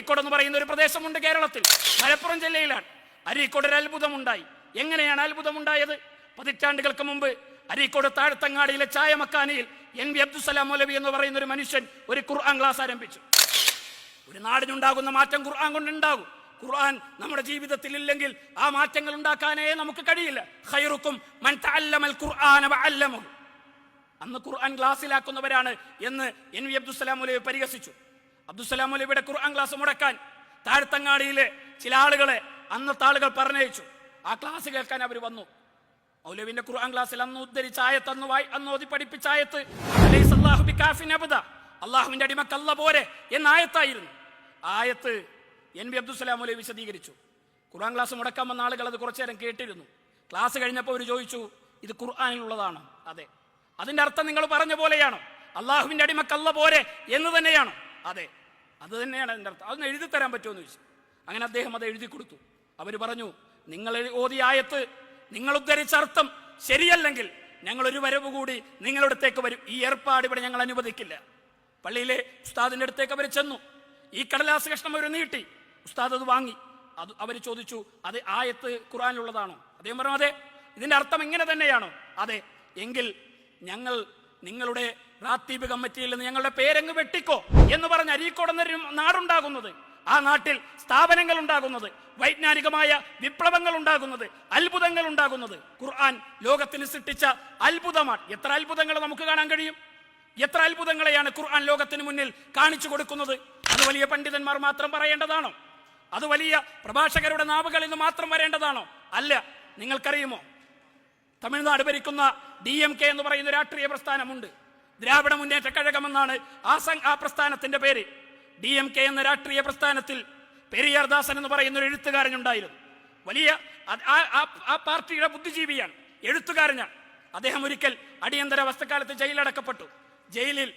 അരീക്കോട് എന്ന് പറയുന്ന ഒരു പ്രദേശമുണ്ട് കേരളത്തിൽ. മലപ്പുറം ജില്ലയിലാണ്. അരീക്കോട് ഒരു അത്ഭുതമുണ്ടായി. എങ്ങനെയാണ് അത്ഭുതമുണ്ടായത്? പതിറ്റാണ്ടുകൾക്ക് മുമ്പ് അരീക്കോട് താഴത്തങ്ങാടിയിലെ ചായമക്കാനിയിൽ എൻ വി അബ്ദുസലാം മൗലവി എന്ന് പറയുന്ന ഒരു മനുഷ്യൻ ഒരു ഖുർആൻ ക്ലാസ് ആരംഭിച്ചു. ഒരു നാടിനുണ്ടാകുന്ന മാറ്റം ഖുർആൻ കൊണ്ടുണ്ടാകും. ഖുർആൻ നമ്മുടെ ജീവിതത്തിൽ ഇല്ലെങ്കിൽ ആ മാറ്റങ്ങൾ ഉണ്ടാക്കാനേ നമുക്ക് കഴിയില്ല. ഖൈറുക്കും മൻ തഅല്ലമൽ ഖുർആന വഅല്ലമഹു. അന്ന് ഖുർആൻ ക്ലാസ്സിലാക്കുന്നവരാണ് എന്ന് എൻ വി അബ്ദുസലാം മൗലവി പരിഹസിച്ചു. അബ്ദുസലാം അലിയുടെ ഖുർആൻ ക്ലാസ് മുടക്കാൻ താഴ്ത്തങ്ങാടിയിലെ ചില ആളുകളെ അന്നത്തെ ആളുകൾ പറഞ്ഞയച്ചു. ആ ക്ലാസ് കേൾക്കാൻ അവർ വന്നു. മൗലവിന്റെ ഖുർആൻ ക്ലാസ്സിൽ അന്ന് ഉദ്ധരിച്ച ആയത്ത് അന്ന് വായി അന്ന് ഓതി പഠിപ്പിച്ച ആയത്ത്? അള്ളാഹുവിന്റെ അടിമക്കല്ല പോരെ എന്ന ആയത്തായിരുന്നു. ആയത്ത് എൻ ബി അബ്ദുസലാം അലി വിശദീകരിച്ചു. ഖുർആൻ ക്ലാസ് മുടക്കാൻ വന്ന ആളുകൾ അത് കുറച്ചു നേരം കേട്ടിരുന്നു. ക്ലാസ് കഴിഞ്ഞപ്പോൾ അവർ ചോദിച്ചു ഇത് ഖുർആാനിലുള്ളതാണ്. അതെ. അതിന്റെ അർത്ഥം നിങ്ങൾ പറഞ്ഞ പോലെയാണ്. അള്ളാഹുവിന്റെ അടിമക്കല്ല പോരെ എന്ന് തന്നെയാണ്. അതെ. അത് തന്നെയാണ് എന്റെ അർത്ഥം. അതൊന്ന് എഴുതി തരാൻ പറ്റുമെന്ന് ചോദിച്ചു. അങ്ങനെ അദ്ദേഹം അത് എഴുതി കൊടുത്തു. അവർ പറഞ്ഞു നിങ്ങൾ ഓതിയ ആയത്ത്. നിങ്ങൾ ഉദ്ധരിച്ച അർത്ഥം ശരിയല്ലെങ്കിൽ ഞങ്ങൾ ഒരു വരവ് കൂടി നിങ്ങളുടെ അടുത്തേക്ക് വരും. ഈ ഏർപ്പാട് ഇവിടെ ഞങ്ങൾ അനുവദിക്കില്ല. പള്ളിയിലെ ഉസ്താദിന്റെ അടുത്തേക്ക് അവർ ചെന്നു. ഈ കടലാസ് കഷ്ണം അവർ നീട്ടി. ഉസ്താദ് അത് വാങ്ങി. അത് അവർ ചോദിച്ചു അത് ആയത്ത് ഖുറാനിലുള്ളതാണോ അദ്ദേഹം പറഞ്ഞു അതെ. ഇതിന്റെ അർത്ഥം ഇങ്ങനെ തന്നെയാണോ? അതെ. എങ്കിൽ ഞങ്ങൾ നിങ്ങളുടെ റാത്തീബ് കമ്മിറ്റിയിൽ നിന്ന് ഞങ്ങളുടെ പേരങ്ങ് വെട്ടിക്കോ എന്ന് പറഞ്ഞ അരീക്കോട് എന്നൊരു നാടുണ്ടാകുന്നത്. ആ നാട്ടിൽ സ്ഥാപനങ്ങൾ ഉണ്ടാകുന്നത് വൈജ്ഞാനികമായ വിപ്ലവങ്ങൾ ഉണ്ടാകുന്നത് അത്ഭുതങ്ങൾ ഉണ്ടാകുന്നത് ഖുർആൻ ലോകത്തിന് സൃഷ്ടിച്ച അത്ഭുതമാണ്. എത്ര അത്ഭുതങ്ങൾ നമുക്ക് കാണാൻ കഴിയും? എത്ര അത്ഭുതങ്ങളെയാണ് ഖുർആൻ ലോകത്തിന് മുന്നിൽ കാണിച്ചു കൊടുക്കുന്നത്? അത് വലിയ പണ്ഡിതന്മാർ മാത്രം പറയേണ്ടതാണോ? അത് വലിയ പ്രഭാഷകരുടെ നാവുകളിൽ നിന്ന് മാത്രം വരേണ്ടതാണോ? അല്ല നിങ്ങൾക്കറിയുമോ? തമിഴ്നാട് ഭരിക്കുന്ന ഡി എം കെ എന്ന് പറയുന്ന രാഷ്ട്രീയ പ്രസ്ഥാനമുണ്ട്. ദ്രാവിഡ മുന്നേറ്റ കഴകമെന്നാണ് ആ സം- ആ പ്രസ്ഥാനത്തിന്റെ പേര്. ഡി എം കെ എന്ന രാഷ്ട്രീയ പ്രസ്ഥാനത്തിൽ പെരിയാർ ദാസൻ എന്ന് പറയുന്ന ഒരു എഴുത്തുകാരനുണ്ടായിരുന്നു വലിയ ആ പാർട്ടിയുടെ ബുദ്ധിജീവിയാണ്. എഴുത്തുകാരനാണ്. അദ്ദേഹം ഒരിക്കൽ അടിയന്തര വസ്തുക്കാലത്ത് ജയിലടക്കപ്പെട്ടു. ജയിലിൽ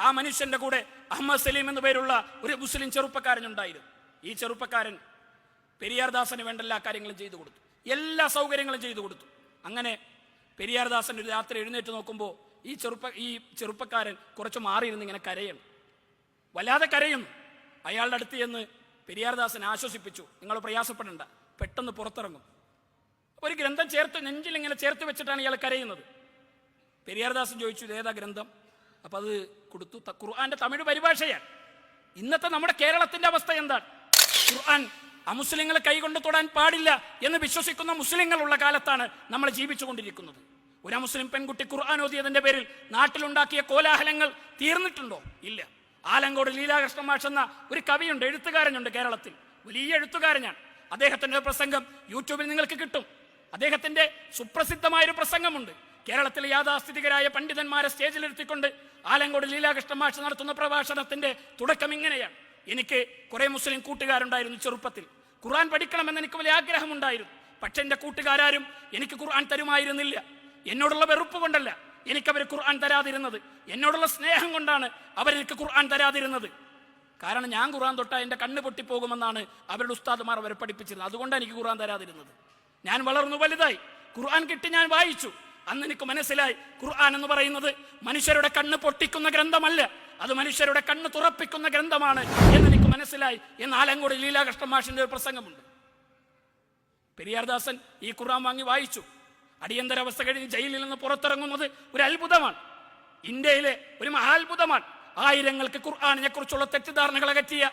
ആ മനുഷ്യന്റെ കൂടെ അഹമ്മദ് സലീം എന്നു പേരുള്ള ഒരു മുസ്ലിം ചെറുപ്പക്കാരനുണ്ടായിരുന്നു ഈ ചെറുപ്പക്കാരൻ പെരിയാർദാസന് വേണ്ട എല്ലാ കാര്യങ്ങളും ചെയ്തു കൊടുത്തു. എല്ലാ സൗകര്യങ്ങളും ചെയ്തു കൊടുത്തു. അങ്ങനെ പെരിയാർദാസൻ ഒരു രാത്രി എഴുന്നേറ്റ് നോക്കുമ്പോൾ ഈ ചെറുപ്പ ഈ ചെറുപ്പക്കാരൻ കുറച്ച് മാറിയിരുന്ന് ഇങ്ങനെ കരയണം വല്ലാതെ കരയുന്നു അയാളുടെ അടുത്ത് ചെന്ന് പെരിയാർദാസൻ ആശ്വസിപ്പിച്ചു. നിങ്ങൾ പ്രയാസപ്പെടേണ്ട. പെട്ടെന്ന് പുറത്തിറങ്ങും. ഒരു ഗ്രന്ഥം ചേർത്ത് നെഞ്ചിൽ ഇങ്ങനെ ചേർത്ത് വെച്ചിട്ടാണ് ഇയാൾ കരയുന്നത്. പെരിയാർദാസൻ ചോദിച്ചു ഇതേതാ ഗ്രന്ഥം? അപ്പം അത് കൊടുത്തു. ഖുർആാന്റെ തമിഴ് പരിഭാഷയാണ്. ഇന്നത്തെ നമ്മുടെ കേരളത്തിന്റെ അവസ്ഥ എന്താണ്? ഖുർആൻ അമുസ്ലിങ്ങളെ കൈകൊണ്ട് തൊടാൻ പാടില്ല എന്ന് വിശ്വസിക്കുന്ന മുസ്ലിങ്ങളുള്ള കാലത്താണ് നമ്മൾ ജീവിച്ചുകൊണ്ടിരിക്കുന്നത്. ഒരു മുസ്ലിം പെൺകുട്ടി ഖുർആൻ ഓതിയതിന്റെ പേരിൽ നാട്ടിലുണ്ടാക്കിയ കോലാഹലങ്ങൾ തീർന്നിട്ടുണ്ടോ? ഇല്ല. ആലങ്കോട് ലീലാകൃഷ്ണ മാഷ് എന്ന ഒരു കവിയുണ്ട് എഴുത്തുകാരനുണ്ട് കേരളത്തിൽ. വലിയ എഴുത്തുകാരനാണ്. അദ്ദേഹത്തിന്റെ പ്രസംഗം യൂട്യൂബിൽ നിങ്ങൾക്ക് കിട്ടും. അദ്ദേഹത്തിന്റെ സുപ്രസിദ്ധമായൊരു പ്രസംഗമുണ്ട്. കേരളത്തിലെ യാഥാസ്ഥിതികരായ പണ്ഡിതന്മാരെ സ്റ്റേജിലിരുത്തിക്കൊണ്ട് ആലങ്കോട് ലീലാകൃഷ്ണ മാഷ് നടത്തുന്ന പ്രഭാഷണത്തിന്റെ തുടക്കം ഇങ്ങനെയാണ്. എനിക്ക് കുറെ മുസ്ലിം കൂട്ടുകാരുണ്ടായിരുന്നു ചെറുപ്പത്തിൽ. ഖുർആൻ പഠിക്കണമെന്ന് എനിക്ക് വലിയ ആഗ്രഹമുണ്ടായിരുന്നു. പക്ഷെ എന്റെ കൂട്ടുകാരും എനിക്ക് ഖുർആൻ തരുമായിരുന്നില്ല. എന്നോടുള്ള വെറുപ്പ് കൊണ്ടല്ല എനിക്ക് അവർ ഖുർആൻ തരാതിരുന്നത്. എന്നോടുള്ള സ്നേഹം കൊണ്ടാണ് അവരെനിക്ക് ഖുർആൻ തരാതിരുന്നത്. കാരണം ഞാൻ ഖുർആൻ തൊട്ടാൽ എന്റെ കണ്ണ് പൊട്ടിപ്പോകുമെന്നാണ് അവരുടെ ഉസ്താദുമാർ അവരെ പഠിപ്പിച്ചിരുന്നത്. അതുകൊണ്ടാണ് എനിക്ക് ഖുർആൻ തരാതിരുന്നത്. ഞാൻ വളർന്നു വലുതായി. ഖുർആൻ കിട്ടി ഞാൻ വായിച്ചു. അന്ന് എനിക്ക് മനസ്സിലായി ഖുർആൻ എന്ന് പറയുന്നത് മനുഷ്യരുടെ കണ്ണ് പൊട്ടിക്കുന്ന ഗ്രന്ഥമല്ല. അത് മനുഷ്യരുടെ കണ്ണ് തുറപ്പിക്കുന്ന ഗ്രന്ഥമാണ് എന്ന് എനിക്ക് മനസ്സിലായി. എന്ന് ആലങ്കോട് ലീലാകൃഷ്ണ മാഷിന്റെ ഒരു പ്രസംഗമുണ്ട്. പെരിയാർദാസൻ ഈ ഖുർആൻ വാങ്ങി വായിച്ചു. അടിയന്തരാവസ്ഥ കഴിഞ്ഞ് ജയിലിൽ നിന്ന് പുറത്തിറങ്ങുന്നത് ഒരു അത്ഭുതമാണ്. ഇന്ത്യയിലെ ഒരു മഹാത്ഭുതമാണ്. ആയിരങ്ങൾക്ക് ഖുർആാനിനെ കുറിച്ചുള്ള തെറ്റിദ്ധാരണകൾ അകറ്റിയ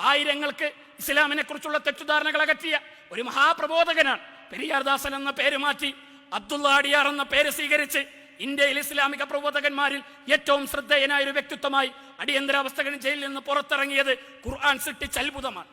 ആയിരങ്ങൾക്ക് ഇസ്ലാമിനെ കുറിച്ചുള്ള തെറ്റിദ്ധാരണകൾ അകറ്റിയ ഒരു മഹാപ്രബോധകനാണ്. പെരിയാർദാസൻ എന്ന പേര് മാറ്റി അബ്ദുള്ള അടിയാർ എന്ന പേര് സ്വീകരിച്ച് ഇന്ത്യയിൽ ഇസ്ലാമിക പ്രബോധകന്മാരിൽ ഏറ്റവും ശ്രദ്ധേയനായ ഒരു വ്യക്തിത്വമായി അടിയന്തരാവസ്ഥകൾ ജയിലിൽ നിന്ന് പുറത്തിറങ്ങിയത് ഖുർആൻ സൃഷ്ടിച്ച അത്ഭുതമാണ്.